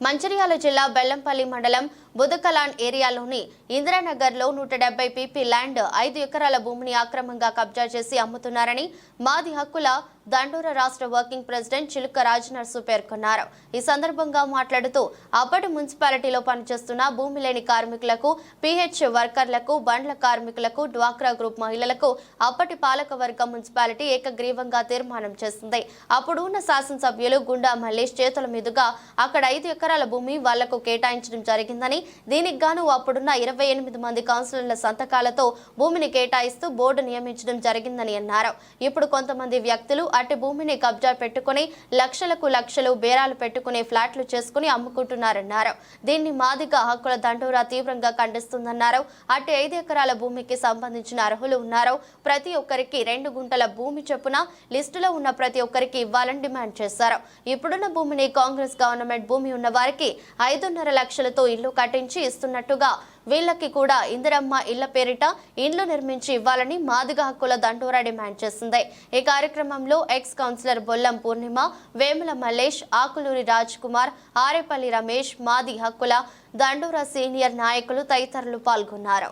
మంచిర్యాల జిల్లా బెల్లంపల్లి మండలం బుదకలాన్ ఏరియాలోని ఇందిరానగర్లో నూట డెబ్బై పీపీ ల్యాండ్ ఐదు ఎకరాల భూమిని అక్రమంగా కబ్జా చేసి అమ్ముతున్నారని మాది హక్కుల దండూర రాష్ట్ర వర్కింగ్ ప్రెసిడెంట్ చిలుక రాజనర్సు పేర్కొన్నారు. ఈ సందర్భంగా మాట్లాడుతూ అప్పటి మున్సిపాలిటీలో పనిచేస్తున్న భూమి లేని కార్మికులకు పీహెచ్ వర్కర్లకు బండ్ల కార్మికులకు డ్వాక్రా గ్రూప్ మహిళలకు అప్పటి పాలకవర్గ మున్సిపాలిటీ ఏకగ్రీవంగా తీర్మానం చేసింది. అప్పుడు ఉన్న శాసనసభ్యులు గుండా మల్లేష్ చేతుల మీదుగా అక్కడ ఐదు ఎకరాల భూమి వాళ్ళకు కేటాయించడం జరిగిందని దీనికి గాను అప్పుడున్న ఇరవై ఎనిమిది మంది కౌన్సిలర్ల సంతకాలతో భూమిని కేటాయిస్తూ బోర్డు నియమించడం జరిగిందని అన్నారు. ఇప్పుడు కొంతమంది వ్యక్తులు అటు భూమిని కబ్జా పెట్టుకుని లక్షలకు లక్షలు బేరాలు పెట్టుకుని ఫ్లాట్లు చేసుకుని అమ్ముకుంటున్నారన్నారు. దీన్ని మాదిగ హక్కుల దండోరా తీవ్రంగా ఖండిస్తుందన్నారు. అటు ఐదు ఎకరాల భూమికి సంబంధించిన అర్హులు ఉన్నారో ప్రతి ఒక్కరికి రెండు గుంటల భూమి చొప్పున లిస్టులో ఉన్న ప్రతి ఒక్కరికి ఇవ్వాలని డిమాండ్ చేశారు. ఇప్పుడున్న భూమిని కాంగ్రెస్ గవర్నమెంట్ భూమి ఉన్న వారికి ఐదున్నర లక్షలతో ఇల్లు కట్టి కట్టించి ఇస్తున్నట్టుగా వీళ్ళకి కూడా ఇందిరమ్మ ఇళ్ళ పేరిట ఇండ్లు నిర్మించి ఇవ్వాలని మాదిగ హక్కుల దండోరా డిమాండ్ చేసింది. ఈ కార్యక్రమంలో ఎక్స్ కౌన్సిలర్ బొల్లం పూర్ణిమ వేముల మల్లేష్ ఆకులూరి రాజ్ కుమార్ ఆరేపల్లి రమేష్ మాది హక్కుల దండోరా సీనియర్ నాయకులు తదితరులు పాల్గొన్నారు.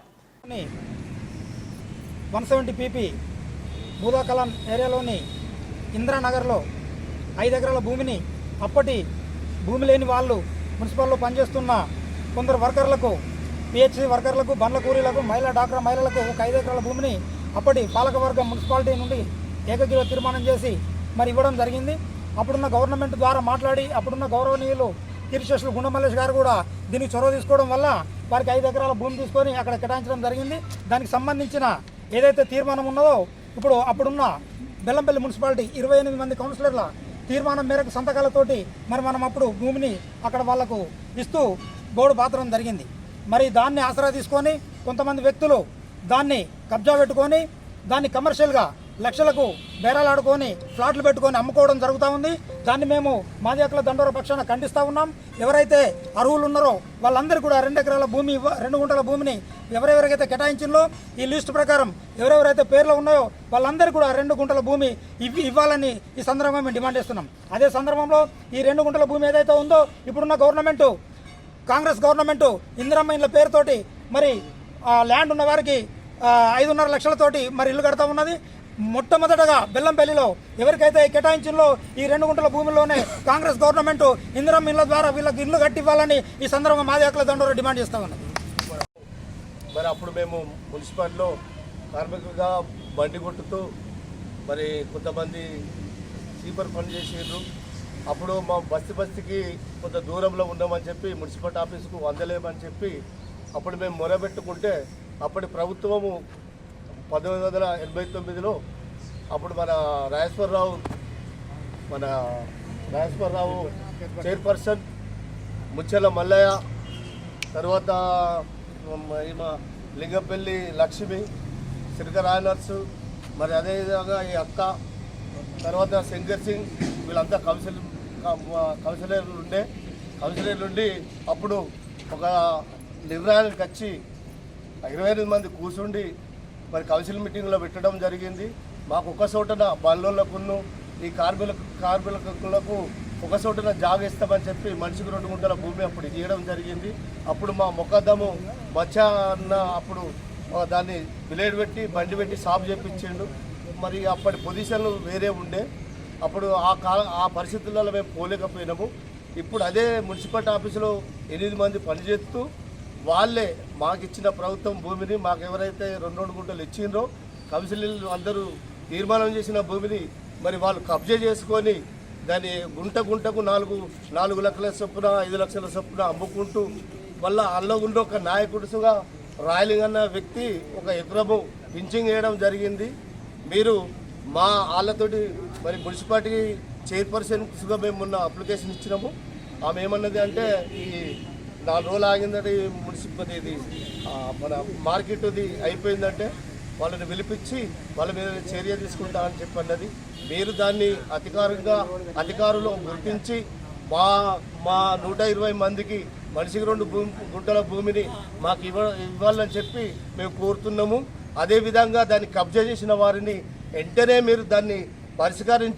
వన్ సెవెంటీ పీపీ భూదాకలం ఏరియాలోని ఇందిరానగర్లో ఐదు ఎకరాల భూమిని అప్పటి భూమి లేని వాళ్ళు మున్సిపల్లో పనిచేస్తున్న కొందరు వర్కర్లకు పిహెచ్సి వర్కర్లకు బండ్ల కూలీలకు మహిళా డాక్రా మహిళలకు ఒక ఐదు ఎకరాల భూమిని అప్పటి పాలకవర్గం మున్సిపాలిటీ నుండి ఏకగ్రీవ తీర్మానం చేసి మరి ఇవ్వడం జరిగింది. అప్పుడున్న గవర్నమెంట్ ద్వారా మాట్లాడి అప్పుడున్న గౌరవనీయులు కీర్తిశేషులు గుండమల్లేష్ గారు కూడా దీనికి చొరవ తీసుకోవడం వల్ల వారికి ఐదు ఎకరాల భూమి తీసుకొని అక్కడ కేటాయించడం జరిగింది. దానికి సంబంధించిన ఏదైతే తీర్మానం ఉన్నదో ఇప్పుడు అప్పుడున్న బెల్లంపల్లి మున్సిపాలిటీ ఇరవై ఎనిమిది మంది కౌన్సిలర్ల తీర్మానం మేరకు సంతకాలతోటి మరి మనం అప్పుడు భూమిని అక్కడ వాళ్ళకు ఇస్తూ బోర్డు పాత్రం జరిగింది. మరి దాన్ని ఆసరా తీసుకొని కొంతమంది వ్యక్తులు దాన్ని కబ్జా పెట్టుకొని దాన్ని కమర్షియల్గా లక్షలకు బేరాలాడుకొని ఫ్లాట్లు పెట్టుకొని అమ్ముకోవడం జరుగుతూ ఉంది. దాన్ని మేము మాది దండోర పక్షాన ఖండిస్తూ ఉన్నాం. ఎవరైతే అర్హులు ఉన్నారో వాళ్ళందరూ కూడా రెండు ఎకరాల భూమి రెండు గుంటల భూమిని ఎవరెవరికైతే కేటాయించిందో ఈ లిస్టు ప్రకారం ఎవరెవరైతే పేర్లు ఉన్నాయో వాళ్ళందరూ కూడా రెండు గుంటల భూమి ఇవ్వి ఇవ్వాలని ఈ సందర్భంగా మేము డిమాండ్ చేస్తున్నాం. అదే సందర్భంలో ఈ రెండు గుంటల భూమి ఏదైతే ఉందో ఇప్పుడున్న గవర్నమెంటు కాంగ్రెస్ గవర్నమెంటు ఇందిరమ్మ ఇండ్ల పేరుతోటి మరి ల్యాండ్ ఉన్న వారికి ఐదున్నర లక్షలతోటి మరి ఇల్లు కడతా ఉన్నది. మొట్టమొదటగా బెల్లంపల్లిలో ఎవరికైతే కేటాయించిందో ఈ రెండు గుంటల భూమిలోనే కాంగ్రెస్ గవర్నమెంట్ ఇందిరం ఇళ్ళ ద్వారా వీళ్ళకి ఇల్లు కట్టివ్వాలని ఈ సందర్భంగా మాది హక్కుల డిమాండ్ చేస్తా ఉన్నది మరి అప్పుడు మేము మున్సిపాలిటీలో కార్మికులుగా బండి కొట్టుతూ మరి కొంతమంది సీపర్ పని చేసిండ్రు. అప్పుడు మా బస్తి బస్తికి కొంత దూరంలో ఉన్నామని చెప్పి మున్సిపాలిటీ ఆఫీస్కు అందలేమని చెప్పి అప్పుడు మేము మొరబెట్టుకుంటే అప్పటి ప్రభుత్వము పంతొమ్మిది వందల ఎనభై తొమ్మిదిలో అప్పుడు మన రాజేశ్వరరావు మన రాజేశ్వరరావు చైర్పర్సన్ ముచ్చెల మల్లయ్య తర్వాత మ- ఈమె లక్ష్మి సిరిక మరి అదేవిధంగా ఈ అక్క తర్వాత శంకర్ సింగ్ వీళ్ళంతా కౌన్సిల్ కౌన్సిలర్లు ఉండే. కౌన్సిలర్లు ఉండి అప్పుడు ఒక నిర్ణయానికి వచ్చి ఇరవై ఎనిమిది మంది కూర్చుండి మరి కౌన్సిల్ మీటింగ్లో పెట్టడం జరిగింది. మాకు ఒక చోటన బల్లోళ్ళకును ఈ కార్మికులకు కార్మికులకు ఒక చోటన జాగ్ ఇస్తామని చెప్పి మనిషికి రెండు గుంటల భూమి అప్పుడు ఇవ్వడం జరిగింది. అప్పుడు మా మొకద్దము మచ్చ అన్న అప్పుడు దాన్ని బిలేడ్ పెట్టి బండి పెట్టి సాఫ్ చేయించాడు మరి అప్పటి పొజిషన్లు వేరే ఉండే. అప్పుడు ఆ కాల ఆ పరిస్థితులలో మేము పోలేకపోయినాము. ఇప్పుడు అదే మున్సిపాలిటీ ఆఫీసులో ఎనిమిది మంది పనిచేస్తూ వాళ్ళే మాకు ఇచ్చిన ప్రభుత్వం భూమిని మాకు ఎవరైతే రెండు రెండు గుంటలు ఇచ్చిండ్రో కౌన్సిలర్లు అందరూ తీర్మానం చేసిన భూమిని మరి వాళ్ళు కబ్జా చేసుకొని దాన్ని గుంట గుంటకు నాలుగు నాలుగు లక్షల చొప్పున ఐదు లక్షల చొప్పున అమ్ముకుంటూ మళ్ళా అందులో ఉండి ఒక నాయకుడుగా రాయలింగ్ అన్న వ్యక్తి ఒక ఎకరము పింఛింగ్ వేయడం జరిగింది. మీరు మా వాళ్ళతోటి మరి మున్సిపాలిటీ చైర్పర్సన్స్గా మేము మొన్న అప్లికేషన్ ఇచ్చినాము. ఆమె ఏమన్నది అంటే ఈ నాలుగు రోజులు ఆగిందంటే ఈ మున్సిపల్ ఇది మన మార్కెట్ది అయిపోయిందంటే వాళ్ళని పిలిపించి వాళ్ళ మీద చర్య తీసుకుంటామని చెప్పి అన్నది మీరు దాన్ని అధికారంగా అధికారులు గుర్తించి మా మా నూట ఇరవై మందికి మనిషికి రెండు భూమి గుంటల భూమిని మాకు ఇవ్వ ఇవ్వాలని చెప్పి మేము కోరుతున్నాము. అదేవిధంగా దాన్ని కబ్జా చేసిన వారిని వెంటనే మీరు దాన్ని పరిష్కరించి